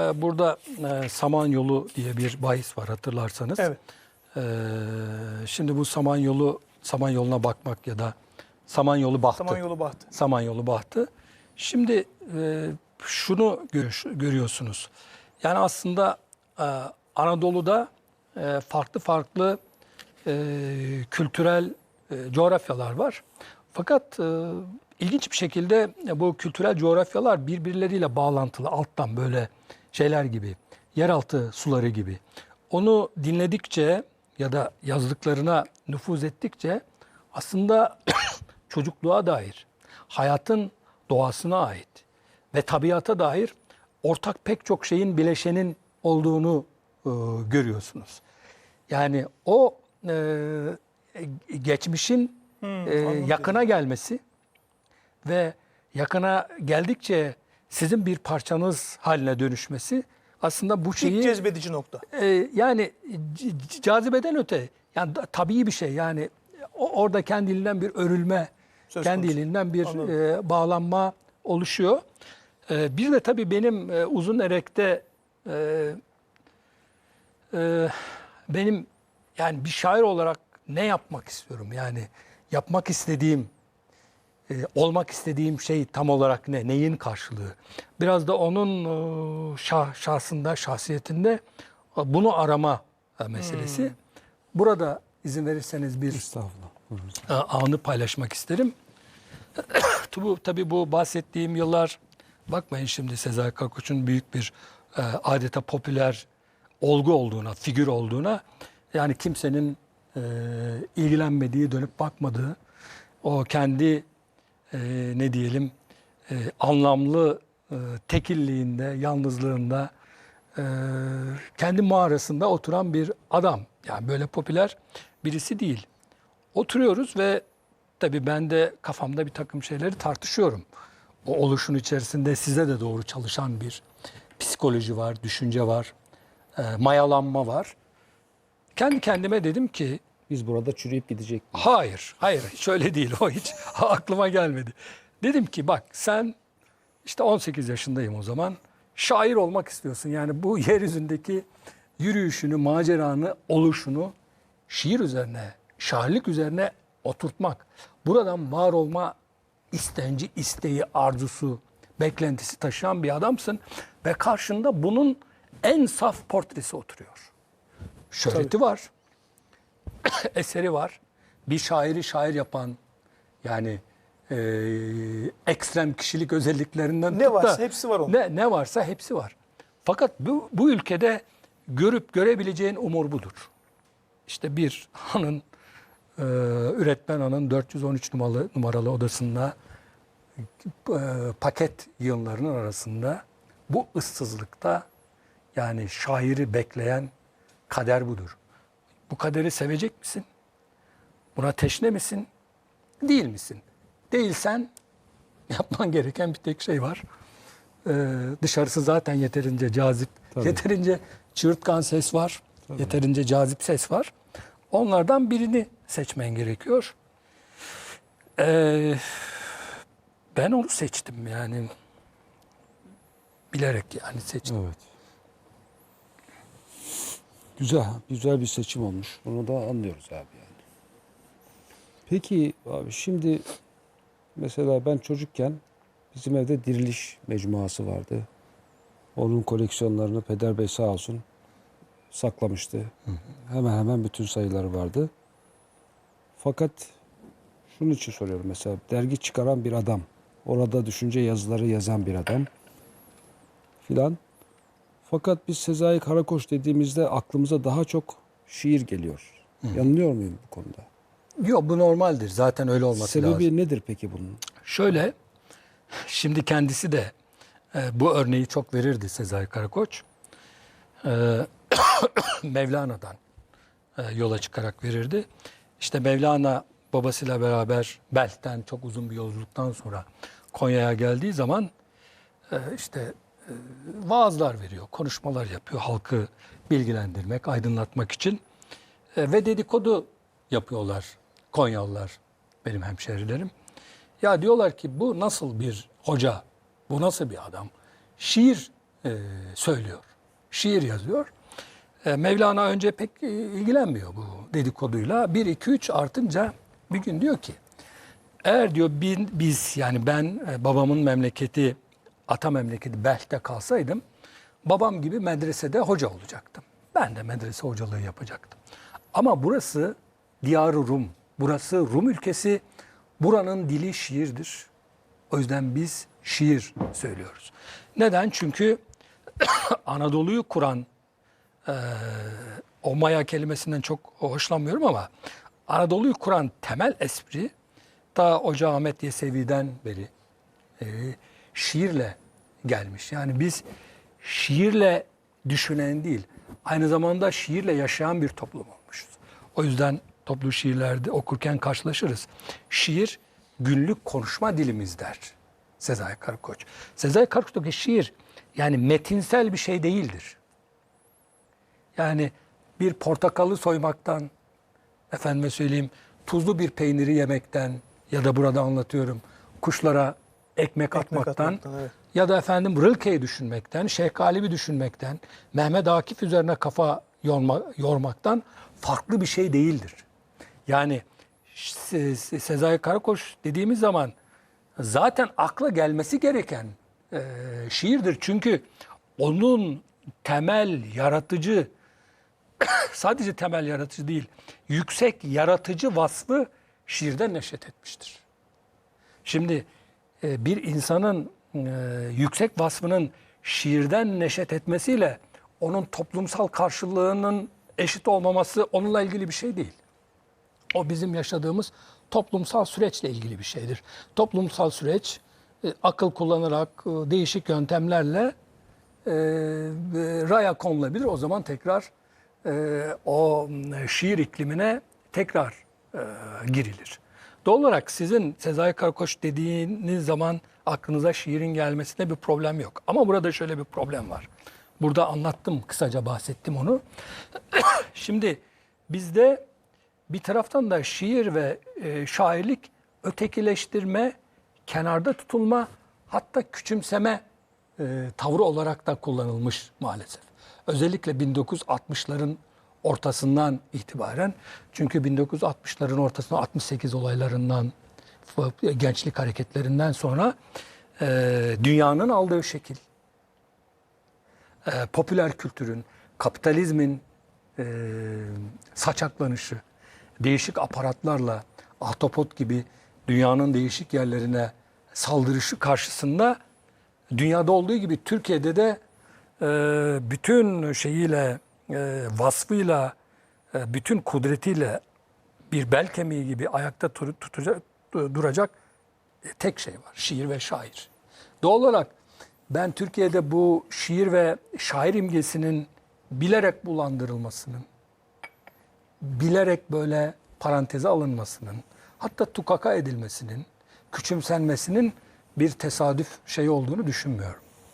Ee, Burada e, Samanyolu diye bir bahis var hatırlarsanız. Evet. Ee, şimdi bu Samanyolu, Samanyolu'na bakmak ya da Samanyolu bahtı. Samanyolu bahtı. Samanyolu bahtı. Şimdi e, şunu gör- görüyorsunuz. Yani aslında e, Anadolu'da e, farklı farklı e, kültürel e, coğrafyalar var. Fakat e, ilginç bir şekilde bu kültürel coğrafyalar birbirleriyle bağlantılı alttan böyle şeyler gibi, yeraltı suları gibi. Onu dinledikçe ya da yazdıklarına nüfuz ettikçe aslında çocukluğa dair, hayatın doğasına ait ve tabiata dair ortak pek çok şeyin bileşenin olduğunu e, görüyorsunuz. Yani o e, geçmişin e, yakına gelmesi ve yakına geldikçe sizin bir parçanız haline dönüşmesi aslında bu şeyi İlk cezbedici nokta. e, yani cazibeden öte yani tabii bir şey yani o, orada kendiliğinden bir örülme Söz kendiliğinden bir Anladım. e, bağlanma oluşuyor. E, bir de tabii benim e, uzun erekte e, e, benim yani bir şair olarak ne yapmak istiyorum yani yapmak istediğim e, olmak istediğim şey tam olarak ne? Neyin karşılığı? Biraz da onun e, şah, şahsında, şahsiyetinde e, bunu arama e, meselesi. Burada izin verirseniz bir e, anı paylaşmak isterim. bu tabii bu bahsettiğim yıllar bakmayın şimdi Sezai Karakoç'un büyük bir e, adeta popüler olgu olduğuna, figür olduğuna yani kimsenin e, ilgilenmediği, dönüp bakmadığı o kendi e, ne diyelim e, anlamlı e, tekilliğinde, yalnızlığında e, kendi mağarasında oturan bir adam. Yani böyle popüler birisi değil. Oturuyoruz ve tabii ben de kafamda bir takım şeyleri tartışıyorum. O oluşun içerisinde size de doğru çalışan bir psikoloji var, düşünce var, e, mayalanma var. Kendi kendime dedim ki Biz burada çürüyüp gidecek miyiz? Hayır, hayır hiç öyle değil. O hiç aklıma gelmedi. Dedim ki bak sen işte 18 yaşındayım o zaman. Şair olmak istiyorsun. Yani bu yeryüzündeki yürüyüşünü, maceranı, oluşunu şiir üzerine, şairlik üzerine oturtmak. Buradan var olma istenci, isteği, arzusu, beklentisi taşıyan bir adamsın. Ve karşında bunun en saf portresi oturuyor. Şöhreti var eseri var. Bir şairi şair yapan yani e, ekstrem kişilik özelliklerinden Ne tut da varsa hepsi var onun. Ne, ne varsa hepsi var. Fakat bu, bu ülkede görüp görebileceğin umur budur. İşte bir hanın e, üretmen hanın 413 numaralı, numaralı odasında e, paket yığınlarının arasında bu ıssızlıkta yani şairi bekleyen kader budur. Bu kaderi sevecek misin? Buna teşne misin? Değil misin? Değilsen yapman gereken bir tek şey var. Ee, dışarısı zaten yeterince cazip, Tabii. yeterince çığırtkan ses var, yeterince cazip ses var. Onlardan birini seçmen gerekiyor. Ee, ben onu seçtim yani. Bilerek yani seçtim. Evet. Güzel, güzel bir seçim olmuş. Bunu da anlıyoruz abi yani. Peki abi şimdi mesela ben çocukken bizim evde diriliş mecmuası vardı. Onun koleksiyonlarını Peder Bey sağ olsun saklamıştı. Hemen hemen bütün sayıları vardı. Fakat şunun için soruyorum mesela dergi çıkaran bir adam, orada düşünce yazıları yazan bir adam filan. Fakat biz Sezai Karakoç dediğimizde aklımıza daha çok şiir geliyor. Yanılıyor muyum bu konuda? Yok bu normaldir. Zaten öyle olması Sebebi lazım. nedir peki bunun? Şöyle, şimdi kendisi de e, bu örneği çok verirdi Sezai Karakoç. E, Mevlana'dan e, yola çıkarak verirdi. İşte Mevlana babasıyla beraber Belt'ten çok uzun bir yolculuktan sonra Konya'ya geldiği zaman e, işte vaazlar veriyor, konuşmalar yapıyor halkı bilgilendirmek, aydınlatmak için. E, ve dedikodu yapıyorlar Konyalılar, benim hemşerilerim. Ya diyorlar ki bu nasıl bir hoca, bu nasıl bir adam? Şiir e, söylüyor. Şiir yazıyor. E, Mevlana önce pek e, ilgilenmiyor bu dedikoduyla. 1, 2, 3 artınca bir gün diyor ki eğer diyor biz yani ben e, babamın memleketi ata memleketi Belh'te kalsaydım babam gibi medresede hoca olacaktım. Ben de medrese hocalığı yapacaktım. Ama burası diyarı Rum. Burası Rum ülkesi. Buranın dili şiirdir. O yüzden biz şiir söylüyoruz. Neden? Çünkü Anadolu'yu kuran eee, o Maya kelimesinden çok hoşlanmıyorum ama Anadolu'yu kuran temel espri ta Hoca Ahmet Yesevi'den beri e, şiirle gelmiş. Yani biz şiirle düşünen değil, aynı zamanda şiirle yaşayan bir toplum olmuşuz. O yüzden toplu şiirlerde okurken karşılaşırız. Şiir günlük konuşma dilimiz der Sezai Karakoç. Sezai Karakoç'taki şiir yani metinsel bir şey değildir. Yani bir portakalı soymaktan, efendime söyleyeyim tuzlu bir peyniri yemekten ya da burada anlatıyorum kuşlara ekmek, atmaktan, atmaktan, evet. ya da efendim Rilke'yi düşünmekten, Şeyh Galip'i düşünmekten, Mehmet Akif üzerine kafa yorma, yormaktan farklı bir şey değildir. Yani Se- Se- Sezai Karakoç dediğimiz zaman zaten akla gelmesi gereken e, şiirdir. Çünkü onun temel yaratıcı sadece temel yaratıcı değil, yüksek yaratıcı vasfı şiirden neşet etmiştir. Şimdi bir insanın e, yüksek vasfının şiirden neşet etmesiyle onun toplumsal karşılığının eşit olmaması onunla ilgili bir şey değil. O bizim yaşadığımız toplumsal süreçle ilgili bir şeydir. Toplumsal süreç e, akıl kullanarak e, değişik yöntemlerle e, e, raya konulabilir. O zaman tekrar e, o e, şiir iklimine tekrar e, girilir. Doğal olarak sizin Sezai Karakoç dediğiniz zaman aklınıza şiirin gelmesine bir problem yok. Ama burada şöyle bir problem var. Burada anlattım, kısaca bahsettim onu. Şimdi bizde bir taraftan da şiir ve e, şairlik ötekileştirme, kenarda tutulma, hatta küçümseme e, tavrı olarak da kullanılmış maalesef. Özellikle 1960'ların ortasından itibaren. Çünkü 1960'ların ortasında 68 olaylarından gençlik hareketlerinden sonra e, dünyanın aldığı şekil e, popüler kültürün, kapitalizmin e, saçaklanışı, değişik aparatlarla ahtapot gibi dünyanın değişik yerlerine saldırışı karşısında dünyada olduğu gibi Türkiye'de de e, bütün şeyiyle, e, vasfıyla, e, bütün kudretiyle bir bel kemiği gibi ayakta tutacak, duracak e, tek şey var. Şiir ve şair. Doğal olarak ben Türkiye'de bu şiir ve şair imgesinin bilerek bulandırılmasının, bilerek böyle paranteze alınmasının, hatta tukaka edilmesinin, küçümsenmesinin bir tesadüf şey olduğunu düşünmüyorum.